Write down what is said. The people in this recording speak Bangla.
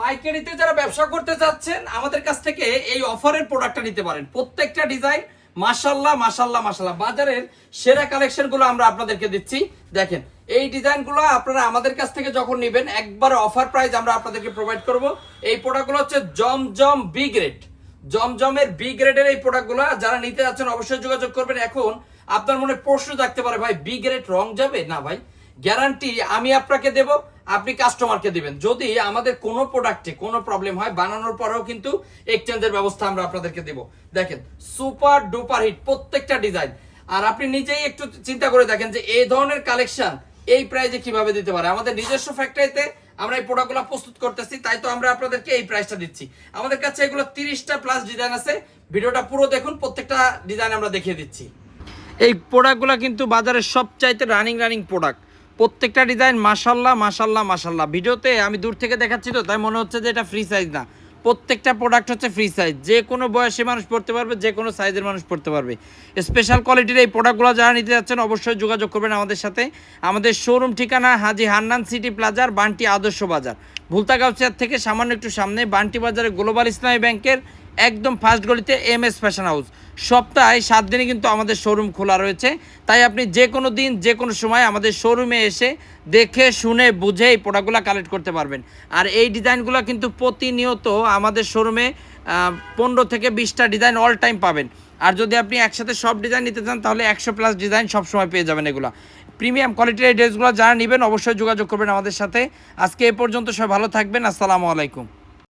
পাইকারিতে যারা ব্যবসা করতে চাচ্ছেন, আমাদের কাছ থেকে এই অফারের প্রোডাক্টটা নিতে পারেন। প্রত্যেকটা ডিজাইন মাশাল্লাহ মাশাল্লাহ মাশাল্লাহ বাজারের সেরা কালেকশনগুলো আমরা আপনাদেরকে দিচ্ছি। দেখেন, এই ডিজাইনগুলো আপনারা আমাদের কাছ থেকে যখন নেবেন, একবার অফার প্রাইস আমরা আপনাদেরকে প্রোভাইড করব। এই প্রোডাক্টগুলো হচ্ছে জমজম বি গ্রেড জমজমের বি গ্রেডের এই প্রোডাক্টগুলো, যারা নিতে যাচ্ছেন, অবশ্যই যোগাযোগ করবেন। এখন আপনার মনে প্রশ্ন থাকতে পারে, ভাই বি গ্রেড রং যাবে? না, ভাই গ্যারান্টি আমি আপনাকে দেব। আপনি কাস্টমারকে দিবেন। যদি আমাদের কোনো প্রোডাক্টে কোনো প্রবলেম হয়, বানানোর পরেও কিন্তু এক্সচেঞ্জের ব্যবস্থা আমরা আপনাদেরকে দেব। দেখেন সুপার ডুপার হিট প্রত্যেকটা ডিজাইন আর আপনি নিজেই একটু চিন্তা করে দেখেন যে এই ধরনের কালেকশন এই প্রাইজে কীভাবে দিতে পারে। আমাদের নিজস্ব ফ্যাক্টরিতে আমরা এই প্রোডাক্টগুলো প্রস্তুত করতেছি, তাই তো আমরা আপনাদেরকে এই প্রাইসটা দিচ্ছি। আমাদের কাছে এগুলো তিরিশটা প্লাস ডিজাইন আছে। ভিডিওটা পুরো দেখুন, প্রত্যেকটা ডিজাইন আমরা দেখিয়ে দিচ্ছি। এই প্রোডাক্টগুলো কিন্তু বাজারের সবচাইতে রানিং রানিং প্রোডাক্ট প্রত্যেকটা ডিজাইন মাসাল্লাহ মাসাল্লাহ মাসাল্লাহ ভিডিওতে আমি দূর থেকে দেখাচ্ছি তো, তাই মনে হচ্ছে যে এটা ফ্রি সাইজ না। প্রত্যেকটা প্রোডাক্ট হচ্ছে ফ্রি সাইজ যে কোনো বয়সী মানুষ পড়তে পারবে, যে কোনো সাইজের মানুষ পড়তে পারবে। স্পেশাল কোয়ালিটির এই প্রোডাক্টগুলো যারা নিতে যাচ্ছেন, অবশ্যই যোগাযোগ করবেন আমাদের সাথে। আমাদের শোরুম ঠিকানা হাজি হান্নান সিটি প্লাজার বান্টি আদর্শ বাজার। ভুলতাগাউচিয়ার থেকে সামান্য একটু সামনে বান্টি বাজারে গ্লোবাল ইসলামী ব্যাংকের একদম ফার্স্ট গলিতে এম এস ফ্যাশন হাউস সপ্তাহে সাত দিনে কিন্তু আমাদের শোরুম খোলা রয়েছে। তাই আপনি যে কোনো দিন যে কোনো সময় আমাদের শোরুমে এসে দেখে, শুনে, বুঝে এই প্রোডাক্টগুলো কালেক্ট করতে পারবেন। আর এই ডিজাইনগুলো কিন্তু প্রতিনিয়ত আমাদের শোরুমে পনেরো থেকে বিশটা ডিজাইন অল টাইম পাবেন। আর যদি আপনি একসাথে সব ডিজাইন নিতে চান, তাহলে একশো প্লাস ডিজাইন সবসময় পেয়ে যাবেন এগুলো। প্রিমিয়াম কোয়ালিটির এই ড্রেসগুলো যারা নেবেন, অবশ্যই যোগাযোগ করবেন আমাদের সাথে। আজকে এ পর্যন্ত সবাই ভালো থাকবেন। আসসালামু আলাইকুম।